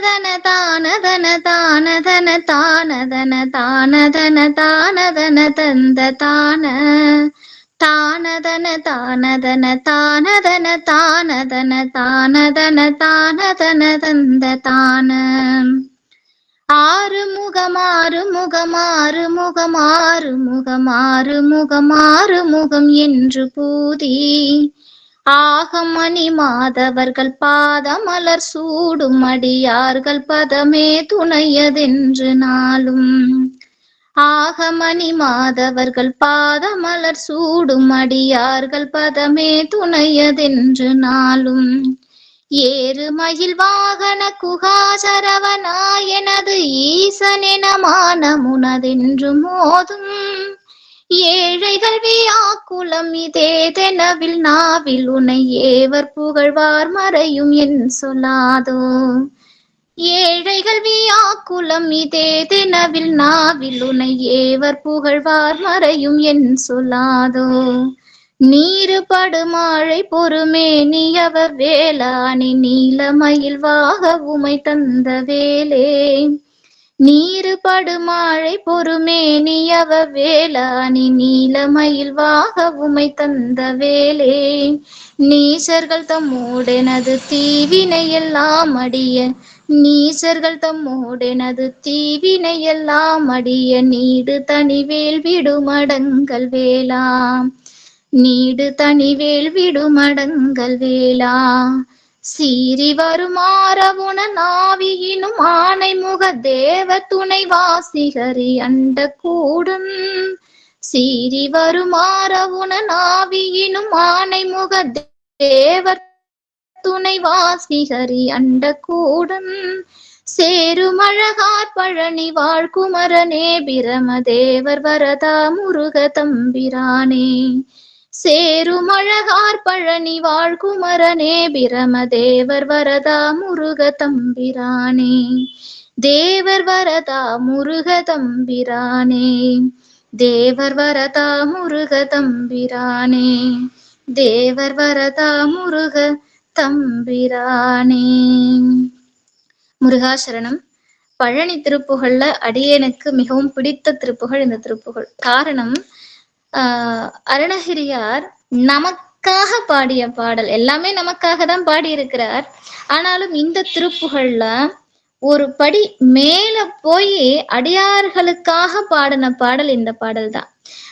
தானதன தானதன தானதன தானதன தானதன தானதன தந்த தான தானதன தானதன தானதன தானதன தானதன தானதன தந்த தான ஆறு முகமாறு முகமாறு முகமாறு முகமாறு முகமாறு முகம் என்று பூதி ஆகமணி மாதவர்கள் பாதமலர் சூடும் அடியார்கள் பதமே துணையதென்று நாளும். ஆகமணி மாதவர்கள் பாதமலர் சூடும் அடியார்கள் பதமே துணையதென்று நாளும். ஏறு மகிழ் வாகன குகாசரவனா எனது ஈசனென மானமுனதென்று மோதும். ஏழைகள் வியாக்குலம் இதேதெனவில் நாவில் உனை ஏவர் புகழ்வார் மறையும் என் சொல்லாதோ. ஏழைகள் வியாக்குலம் இதேதெனவில் நாவில் உனை ஏவர் புகழ்வார் மறையும் என் சொல்லாதோ. நீரு படுமாழை பொறுமே நீயவ வேளாணி நீலமயில் வாக உமை தந்த வேலே. நீரு படுமாழை பொறுமே நீயவ வேளாணி நீலமயில் வாக உமை தந்த வேலே நீசர்கள் தம்மோடெனது தீவினை எல்லாம் அடிய நீசர்கள் தம்மோடெனது தீவினை எல்லாம் அடிய நீடு தனிவேல் விடுமடங்கள் வேளா. நீடு தனிவேல் விடுமடங்கள் வேளா. சீறி வருமாறவுண நாவியினும் ஆணை முக தேவ துணை வாசிகரி அண்ட கூடும். சீறி வருமாறவுண நாவியினும் ஆணை முக தேவர் துணை வாசிகரி அண்ட கூடும். சேருமழகார் பழனி வாழ்குமரனே பிரமதேவர் வரதா முருக தம்பிரானே சேருமழகார் பழனி வாழ்குமரனே பிரமதேவர் வரதா முருக தம்பிரானே. தேவர் வரதா முருக தம்பிரானே. தேவர் வரதா முருக தம்பிரானே. தேவர் வரதா முருக தம்பிரானே. முருகாசரணம். பழனி திருப்புகள்ல அடியனுக்கு மிகவும் பிடித்த திருப்புகழ் இந்த திருப்புகழ் காரணம் ஆஹ் அருணகிரியார் நமக்காக பாடிய பாடல். எல்லாமே நமக்காக தான் பாடி இருக்கிறார் ஆனாலும் இந்த திருப்புகள்ல ஒரு படி மேல போய் அடியார்களுக்காக பாடின பாடல் இந்த பாடல் தான்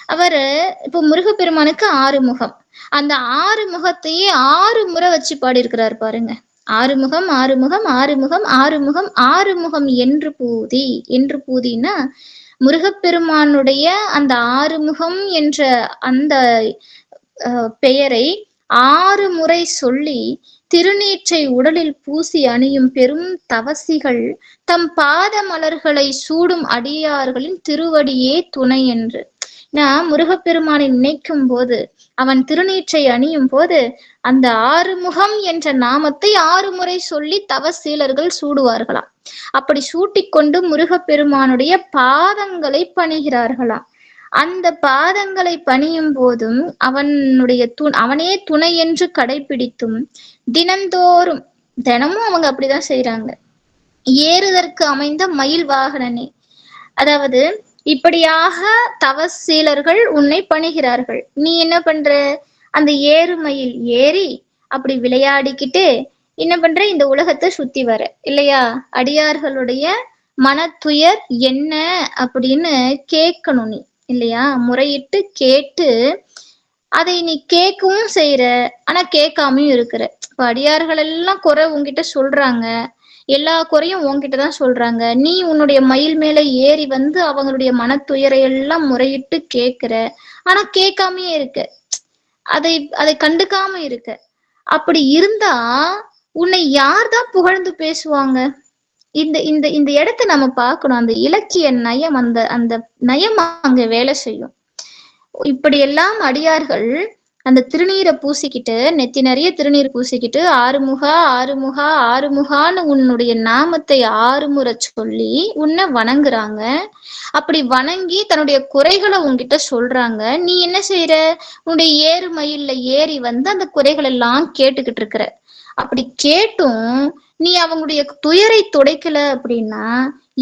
அவரு இப்போ முருகப்பெருமானுக்கு ஆறு முகம் அந்த ஆறு முகத்தையே ஆறு முறை வச்சு பாடியிருக்கிறார் பாருங்க. ஆறு முகம் ஆறு முகம் ஆறு முகம் ஆறு முகம் ஆறு முகம் என்று பூதி. என்று பூதினா முருகப்பெருமானுடைய அந்த ஆறுமுகம் என்ற அந்த அஹ், பெயரை ஆறு முறை சொல்லி திருநீற்றை உடலில் பூசி அணியும் பெரும் தவசிகள் தம் பாத மலர்களை சூடும் அடியார்களின் திருவடியே துணை என்று. நான் முருகப்பெருமானை நினைக்கும் போது அவன் திருநீற்றை அணியும் போது அந்த ஆறுமுகம் என்ற நாமத்தை ஆறு முறை சொல்லி தவசீலர்கள் சூடுவார்களாம். அப்படி சூட்டிக்கொண்டு முருகப்பெருமானுடைய பாதங்களை பணிகிறார்களாம். அந்த பாதங்களை பணியும் போதும் அவனுடைய து அவனே துணை என்று கடைபிடித்தும் தினந்தோறும் தினமும் அவங்க அப்படிதான் செய்யறாங்க ஏறுதற்கு அமைந்த மயில் வாகனனே. அதாவது இப்படியாக தவசீலர்கள் உன்னை பணிகிறார்கள். நீ என்ன பண்ற? அந்த ஏறுமையில் ஏறி அப்படி விளையாடிக்கிட்டு என்ன பண்ற? இந்த உலகத்தை சுத்தி வர. இல்லையா? அடியார்களுடைய மனத்துயர் என்ன அப்படின்னு கேட்கணும் நீ. இல்லையா? முறையிட்டு கேட்டு அதை நீ கேட்கவும் செய்யற ஆனா கேட்காமையும் இருக்கிற. இப்ப அடியார்கள் எல்லாம் குறை உங்ககிட்ட சொல்றாங்க. எல்லா குறையும் உன்கிட்ட தான் சொல்றாங்க. நீ உன்னுடைய மயில் மேல ஏறி வந்து அவங்களுடைய மனத்துயரையெல்லாம் முறையிட்டு கேக்குற. ஆனா கேட்காமயே இருக்க. அதை அதை கண்டுக்காம இருக்க. அப்படி இருந்தா உன்னை யார் தான் புகழ்ந்து பேசுவாங்க? இந்த இந்த இந்த இடத்த நம்ம பார்க்கணும். அந்த இலக்கிய நயம் அந்த அந்த நயம் அங்க வேலை செய்யும். இப்படி எல்லாம் அடியார்கள் அந்த திருநீரை பூசிக்கிட்டு நெத்தி நிறைய திருநீர் பூசிக்கிட்டு ஆறுமுகா ஆறுமுகா ஆறுமுகான்னு உன்னுடைய நாமத்தை ஆறுமுறை சொல்லி உன்னை வணங்குறாங்க. அப்படி வணங்கி தன்னுடைய குறைகளை உன்கிட்ட சொல்றாங்க. நீ என்ன செய்யற உன்னுடைய ஏறு மயில்ல ஏறி வந்து அந்த குறைகள் எல்லாம் கேட்டுக்கிட்டு இருக்கிற. அப்படி கேட்டும் நீ அவங்களுடைய துயரை துடைக்கல அப்படின்னா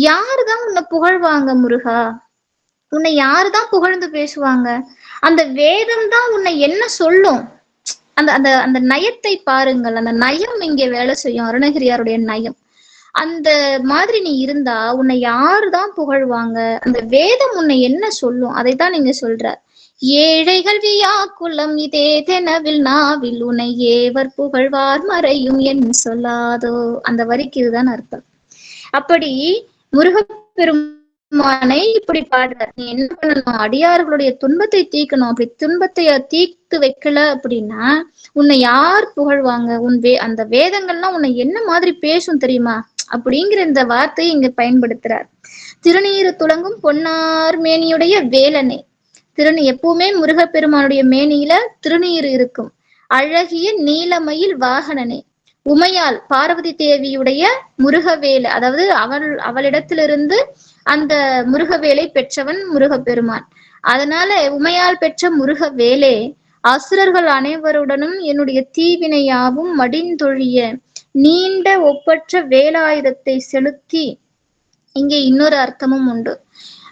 யாருதான் உன்னை புகழ்வாங்க முருகா? உன்னை யாருதான் புகழ்ந்து பேசுவாங்க? அந்த வேதம் தான் உன்னை என்ன சொல்லும்? அந்த அந்த அந்த நயத்தை பாருங்கள். அந்த நயம் இங்கே வேலை செய்யும். அருணகிரியாருடைய நயம். அந்த மாதிரி நீ இருந்தா உன்னை யாருதான் புகழ்வாங்க? அந்த வேதம் உன்னை என்ன சொல்லும்? அதைத்தான் நீங்க சொல்ற ஏழைகள் வியாக்குளம் இதே தெனவில் நாவில் உன்னை ஏவர் புகழ்வார் மறையும் என் சொல்லாதோ? அந்த வரிக்கு இதுதான் அர்த்தம். அப்படி முருகப்பெரும் பெருமானை இப்படி பாடுற நீ என்ன பண்ணணும்? அடியார்களுடைய துன்பத்தை தீக்கணும் அப்படி துன்பத்தை தீர்த்து வைக்கல அப்படின்னா உன்னை யார் புகழ்வாங்க? உன் வே அந்த வேதங்கள்லாம் உன்னை என்ன மாதிரி பேசும் தெரியுமா? அப்படிங்கிற இந்த வார்த்தையை இங்க பயன்படுத்துறார். திருநீரு துளங்கும் பொன்னார் மேனியுடைய வேலனே. திருநி எப்பவுமே முருகப்பெருமானுடைய மேனியில திருநீர் இருக்கும். அழகிய நீலமயில் வாகனனே. உமையால் பார்வதி தேவியுடைய முருகவேலை அதாவது அவள் அவளிடத்திலிருந்து அந்த முருகவேலை பெற்றவன் முருகப்பெருமான். அதனால உமையால் பெற்ற முருகவேலே அசுரர்கள் அனைவருடனும் என்னுடைய தீவினையாவும் மடிந்தொழிய நீண்ட ஒப்பற்ற வேலாயுதத்தை செலுத்தி இங்கே இன்னொரு அர்த்தமும் உண்டு.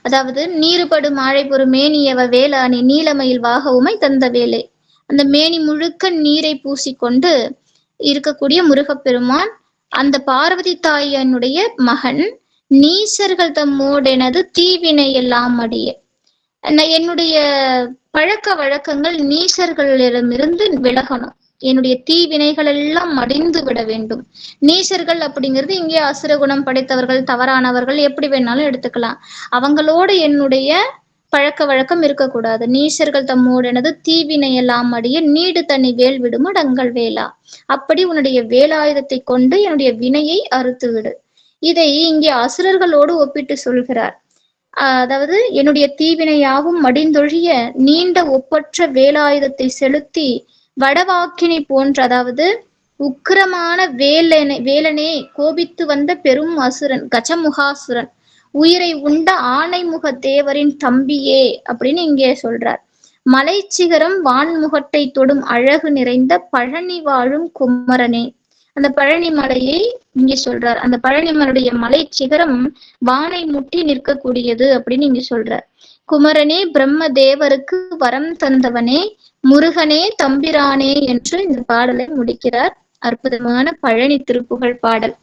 அதாவது நீருபடு மாழை பொறு மேனியவ வேளாணி நீலமயில் வாக உமை தந்த வேலை. அந்த மேனி முழுக்க நீரை பூசிக்கொண்டு இருக்கக்கூடிய முருகப்பெருமான் அந்த பார்வதி தாயனுடைய மகன் நீசர்கள் தம்மோடெனது தீவினை எல்லாம் அடைய. என்னுடைய பழக்க வழக்கங்கள் நீசர்களிடமிருந்து விலகணும். என்னுடைய தீவினைகள் எல்லாம் மடிந்து விட வேண்டும். நீசர்கள் அப்படிங்கிறது இங்கே அசுரகுணம் படைத்தவர்கள் தவறானவர்கள் எப்படி வேணாலும் எடுத்துக்கலாம். அவங்களோட என்னுடைய பழக்க வழக்கம் இருக்கக்கூடாது. நீசர்கள் தம்மோடனது தீவினை எல்லாம் அடிய நீடு தனி வேல் விடும் அடங்கள் வேளா அப்படி உன்னுடைய வேலாயுதத்தை கொண்டு என்னுடைய வினையை அறுத்து விடு இதை இங்கே அசுரர்களோடு ஒப்பிட்டு சொல்கிறார். அதாவது என்னுடைய தீவினையாகவும் மடிந்தொழிய நீண்ட ஒப்பற்ற வேலாயுதத்தை செலுத்தி வடவாக்கினை போன்ற அதாவது உக்கிரமான வேலனை வேலனே கோபித்து வந்த பெரும் அசுரன் கஜமுகாசுரன். உயிரை உண்ட ஆணைமுக தேவரின் தம்பியே அப்படின்னு இங்கே சொல்றார். மலை சிகரம் வான்முகட்டை தொடும் அழகு நிறைந்த பழனி வாழும் குமரனே. அந்த பழனி மலையை இங்கே சொல்றார். அந்த பழனி மலையுடைய மலை சிகரம் வானை முட்டி நிற்கக்கூடியது அப்படின்னு இங்க சொல்றார். குமரனே பிரம்ம தேவருக்கு வரம் தந்தவனே முருகனே தம்பிரானே என்று இந்த பாடலை முடிக்கிறார். அற்புதமான பழனி திருப்புகழ் பாடல்.